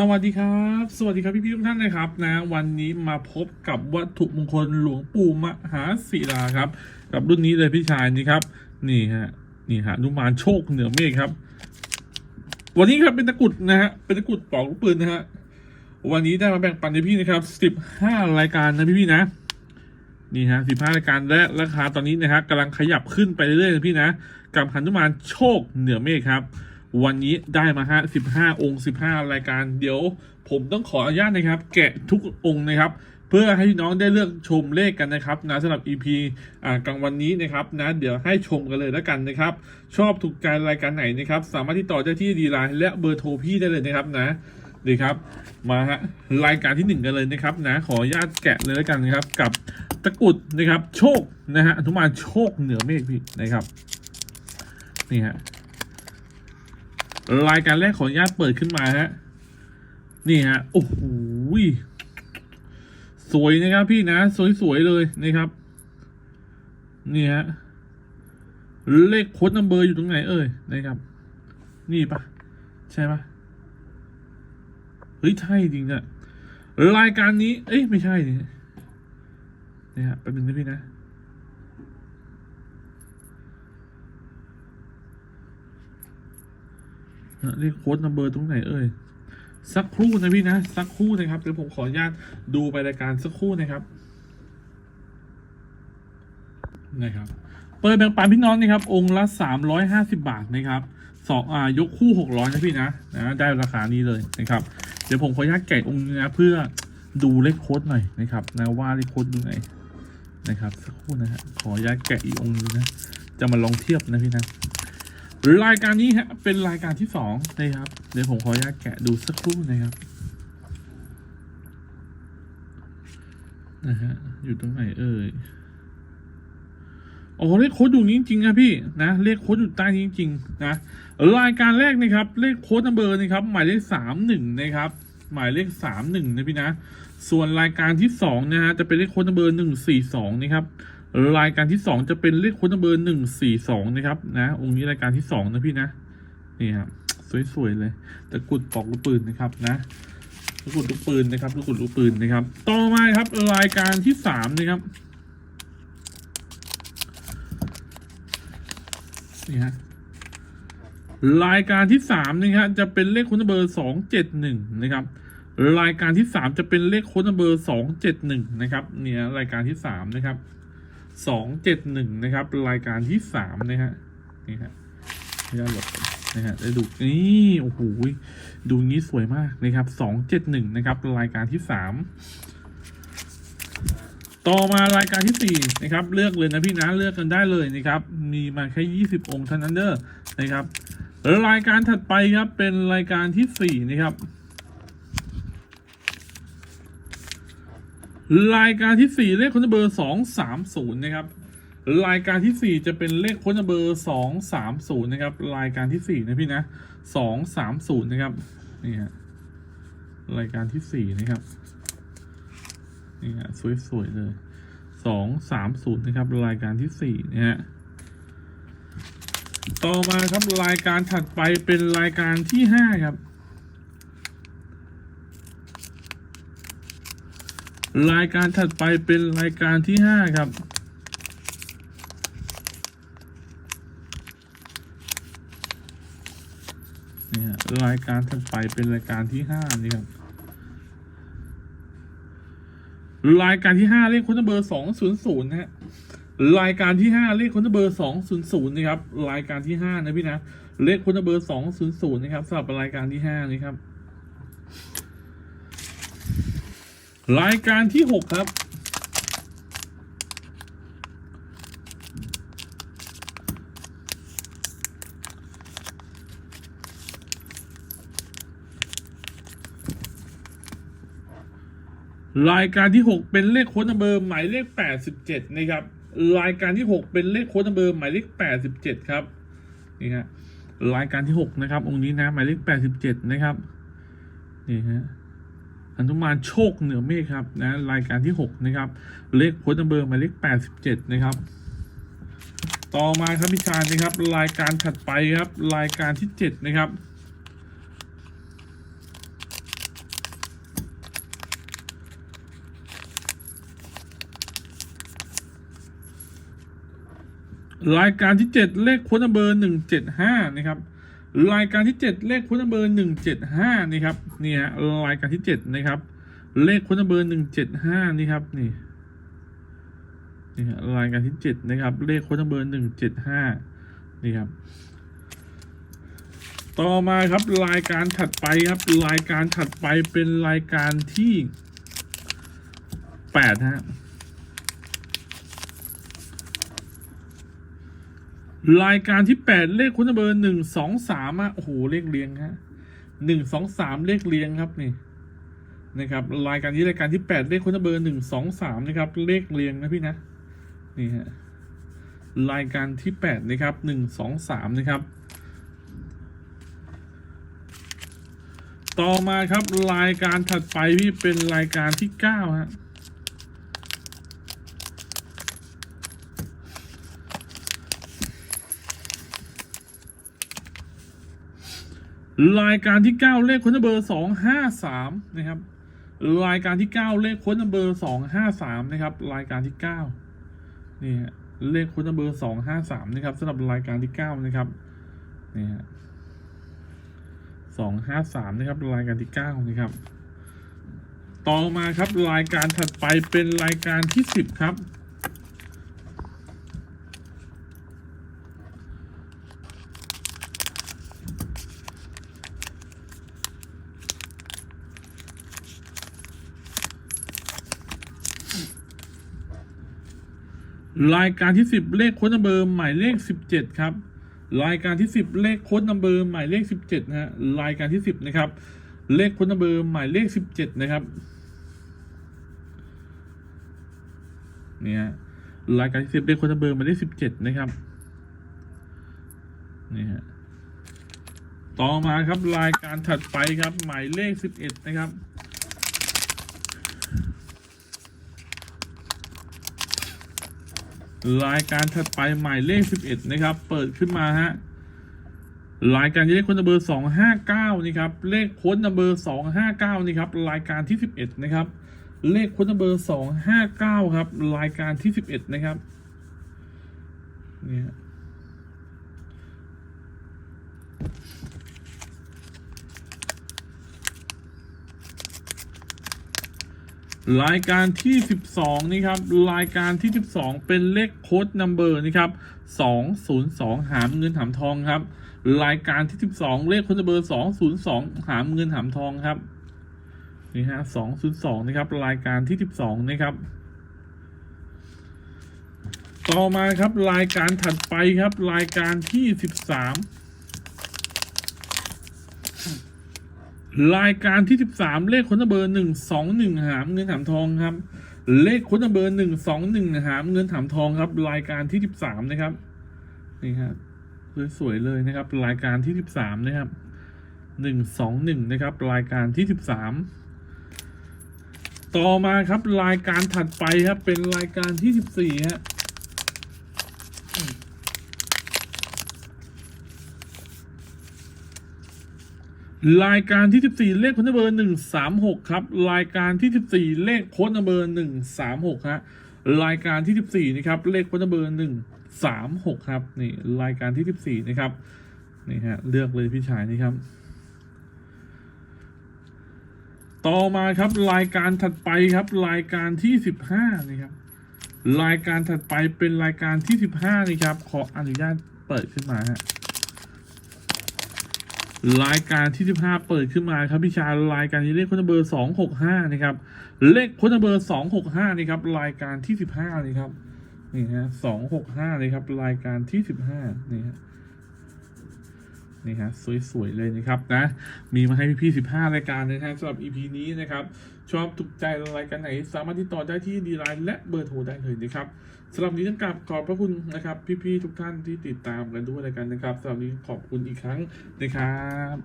สวัสดีครับ สวัสดีครับ พี่พี่ๆทุกท่านนะครับนะวันนี้มาพบกับวัตถุมงคลหลวงปู่มหาศิลาครับ กับรุ่นนี้เลยพี่ชายนี่ครับ นี่ฮะนี่ฮะนุมานโชคเหนือเมฆครับ วันนี้ครับเป็นตะกุดนะฮะเป็นตะกุดปอกลูกปืนนะฮะวันนี้ได้มาแบ่งปันให้พี่นะครับสิบห้ารายการนะพี่พี่ๆนะนี่ฮะสิบห้ารายการและราคาตอนนี้นะฮะกำลังขยับขึ้นไปเรื่อยๆนะพี่นะกับหันุมานโชคเหนือเมฆครับ วันนี้ได้มาฮะสิบห้าองค์สิบห้ารายการเดี๋ยว ผมต้องขออนุญาตนะครับ แกะทุกองค์นะครับ เพื่อให้น้องได้เลือกชมเลขกันนะครับนะสำหรับ EP อ่ากลางวันนี้นะครับนะเดี๋ยวให้ชมกันเลยแล้วกันนะครับ ชอบถูกใจรายการไหนนะครับ สามารถที่ต่อได้ที่ดีไลน์และเบอร์โทรพี่ได้เลยนะครับนะดีครับมาฮะรายการที่หนึ่งกันเลยนะครับนะขออนุญาตแกะเลยแล้วกันนะครับ กับตะกุดนะครับ โชคนะฮะอนุมานโชคเหนือเมฆพี่นะครับนี่ฮะ รายการแรกขออนุญาตเปิดขึ้นมาฮะ นี่ฮะ โอ้โหยสวยนะครับพี่นะ สวยๆเลยนะครับ นี่ฮะ เลขโค้ดนัมเบอร์อยู่ตรงไหนเอ่ยนะครับ นี่ปะใช่ปะเฮ้ย ใช่จริงอะรายการนี้ เอ้ย ไม่ใช่นี่นี่ฮะแป๊บนึงนะพี่นะ นะ เรียกโค้ดนัมเบอร์ตรงไหนเอ่ยสักครู่นะพี่นะ สักครู่นะครับเดี๋ยวผมขออนุญาตดูไปรายการสักครู่นะครับนะครับเปิดแบ่งปันพี่น้องนะครับ องค์ละสามร้อยห้าสิบาทนะครับสองอ่ายกคู่หกร้อยนะพี่นะนะได้ราคานี้เลยนะครับ เดี๋ยวผมขออนุญาตแกะองค์นะเพื่อดูเลขโค้ดหน่อยนะครับนะว่าเลขโค้ดดูไหนนะครับ สักครู่นะฮะขออนุญาตแกะอีกองค์นึงนะจะมาลองเทียบนะพี่นะ รายการนี้ฮะเป็นรายการที่สองนะครับเดี๋ยวผมขออนุญาตแกะดูสักครู่นะครับนะฮะอยู่ตรงไหนเอ่ยโอ้เลขโค้ดอยู่นี้จริงๆนะพี่นะเลขโค้ดอยู่ใต้นี้จริงๆนะรายการแรกนะครับเลขโค้ดนัมเบอร์นะครับหมายเลขสามหนึ่งนะครับหมายเลขสามหนึ่งนะพี่นะ ส่วนรายการที่สองนะฮะจะเป็นเลขโค้ดนัมเบอร์หนึ่งสี่สองนะครับ รายการที่สองจะเป็นเลขค้นัมเบอร์หนึ่งสี่สองนะครับนะองค์นี้รายการที่สองนะพี่นะนี่ครับสวยๆเลยตะกุดปอกลูกปืนนะครับนะตะกุดลูกปืนนะครับตะกรุดลูกปืนนะครับ ต่อมาครับรายการที่สามนะครับนี่ฮะรายการที่สามนี่ฮะจะเป็นเลขค้นัมเบอร์สองเจ็ดหนึ่งนะครับรายการที่สามจะเป็นเลขค้นัมเบอร์สองเจ็ดหนึ่งนะครับเนี่ยรายการที่สามนะครับ สองเจ็ดหนึ่งนะครับ รายการที่สามนะฮะนี่ฮะไม่ได้หลบนะฮะได้ดูนี่โอ้โหดูนี้สวยมากนะครับสองเจ็ดหนึ่งนะครับรายการที่สามต่อมารายการที่สี่นะครับ เลือกเลยนะพี่นะเลือกกันได้เลยนะครับ มีมาแค่ยี่สิบองค์เท่านั้นเด้อนะครับรายการถัดไปครับเป็นรายการที่สี่นะครับ รายการที่สี่เลขคนเบอร์สองสามศูนย์นะครับ รายการที่สี่จะเป็นเลขคนเบอร์สองสามศูนย์นะครับ รายการที่สี่นะพี่นะสองสามศูนย์นะครับ นี่ฮะ รายการที่สี่นะครับ นี่ฮะสวยๆเลยสองสามศูนย์นะครับ รายการที่สี่นะฮะ ต่อมาครับรายการถัดไปเป็นรายการที่ห้าครับ รายการถัดไปเป็นรายการที่ห้าครับ นี่ฮะรายการถัดไปเป็นรายการที่ห้านี่ครับ รายการที่ห้าเลขคนเบอร์สองศูนย์ศูนย์นะฮะรายการที่ห้าเลขคนเบอร์สองศูนย์ศูนย์นะครับ รายการที่ห้านะพี่นะ เลขคนเบอร์สองศูนย์ศูนย์นะครับสำหรับรายการที่ห้านี่ครับ รายการที่หกครับ รายการที่หกเป็นเลขโค้ดนัมเบอร์หมายเลขแปดสิบเจ็ดนะครับ รายการที่หกเป็นเลขโค้ดนัมเบอร์หมายเลขแปดสิบเจ็ดครับ นี่ฮะรายการที่หกนะครับ องค์นี้นะหมายเลขแปดสิบเจ็ดนะครับ นี่ฮะ อนุมานโชคเหนือเมฆครับนะรายการที่ 6 นะครับ เลขโค้ดเบอร์หมายเลข87 นะครับ ต่อมาครับพิชานนะครับ รายการถัดไปครับ รายการที่ 7 นะครับรายการที่ 7 เลขโค้ดเบอร์ 175 นะครับ รายการที่เจ็ดเลขค้ดนัมเบอร์หนึ่งเจ็ดห้านี่ครับนี่ฮะรายการที่เจ็ดนะครับ เลขค้ดนัมเบอร์หนึ่งเจ็ดห้านี่ครับนี่นี่ฮะรายการที่เจ็ดนะครับ เลขค้ดนัมเบอร์หนึ่งเจ็ดห้านี่ครับ ต่อมาครับรายการถัดไปครับ รายการถัดไปเป็นรายการที่แปดฮะ รายการที่แปดเลขคุณเบอร์หนึ่งสองสามอะโอ้โหเลขเรียงฮะหนึ่งสองสามเลขเรียงครับนี่นะครับรายการนี้รายการที่แปดเลขคุณเบอร์หนึ่งสองสามนะครับ เลขเรียงนะพี่นะนี่ฮะรายการที่แปดนะครับหนึ่งสองสามนะครับ ต่อมาครับรายการถัดไปพี่เป็นรายการที่เก้าฮะ รายการที่เก้าเลขค้นเบอร์สองห้าสามนะครับ รายการที่เก้าเลขค้นเบอร์สองห้าสามนะครับ รายการที่เก้านี่ฮะเลขค้นเบอร์สองห้าสามนะครับสำหรับรายการที่เก้านะครับ นี่ฮะสองห้าสามนะครับ รายการที่เก้านะครับ ต่อมาครับรายการถัดไปเป็นรายการที่สิบครับ รายการที่สิบเลขโค้ดนัมเบอร์หมายเลขสิบเจ็ดครับ รายการที่สิบเลขโค้ดนัมเบอร์หมายเลขสิบเจ็ดนะฮะรายการที่สิบนะครับ เลขโค้ดนัมเบอร์หมายเลขสิบเจ็ดนะครับเนี่ยรายการที่สิบเลขโค้ดนัมเบอร์หมายเลขสิบเจ็ดนะครับนี่ฮะต่อมาครับรายการถัดไปครับหมายเลขสิบเอ็ดนะครับ รายการถัดไปหมายเลข 11 นะครับ เปิดขึ้นมาฮะรายการเลขค้นัมเบอร์ 259นี่ครับ เลขค้นัมเบอร์ 259นี่ครับ รายการที่ 11 นะครับ เลขค้นัมเบอร์ 259 ครับ รายการที่ 11 นะครับเนี่ย รายการที่ 12 นี่ครับ รายการที่ 12 เป็นเลขโค้ดนัมเบอร์นี่ครับ 202 หามเงินหามทองครับ รายการที่ 12 เลขโค้ดนัมเบอร์ 202 หามเงินหามทองครับนี่ฮะ202 นะครับ รายการที่ 12 นะครับ ต่อมาครับรายการถัดไปครับ รายการที่ 13 รายการที่ 13 เลขคนเบอร์ 121 หามเงินหามทองครับ เลขคนเบอร์ 121 หามเงินหามทองครับ รายการที่ 13 นะครับนี่ครับสวยๆเลยนะครับ รายการที่ 13 นะครับ 121 นะครับ รายการที่ 13 ต่อมาครับรายการถัดไปครับเป็นรายการที่ 14ฮะ รายการที่ 14 เลขโค้ดนัมเบอร์ 136 ครับ รายการที่ 14 เลขโค้ดนัมเบอร์ 136ฮะรายการที่ 14นะครับเลขโค้ดนัมเบอร์ 136 ครับนี่รายการที่ 14 นะครับนี่ฮะเลือกเลยพี่ชายนี่ครับ ต่อมาครับรายการถัดไปครับ รายการที่ 15นี่ครับรายการถัดไปเป็นรายการที่ 15นี่ครับขออนุญาตเปิดขึ้นมาฮะ รายการที่ 15 เปิดขึ้นมาครับพี่ชายรายการนี้เลขค้ดเบอร์ 265 นะครับ เลขค้ดเบอร์ 265นี่ครับ รายการที่ 15นี่ครับ นี่ฮะ 265 นะครับ รายการที่ 15 นี่ฮะ นี่ฮะสวยๆเลยนะครับนะ มีมาให้พี่ๆ15 รายการนะฮะสำหรับ EP นี้นะครับ ชอบถูกใจรายการไหน สามารถติดต่อได้ที่ดีไลน์และเบอร์โทรได้เลยนะครับสำหรับนี้ต้องกราบขอบพระคุณนะครับ พี่ๆทุกท่านที่ติดตามกันด้วยรายการนะครับสำหรับนี้ขอบคุณอีกครั้งนะครับ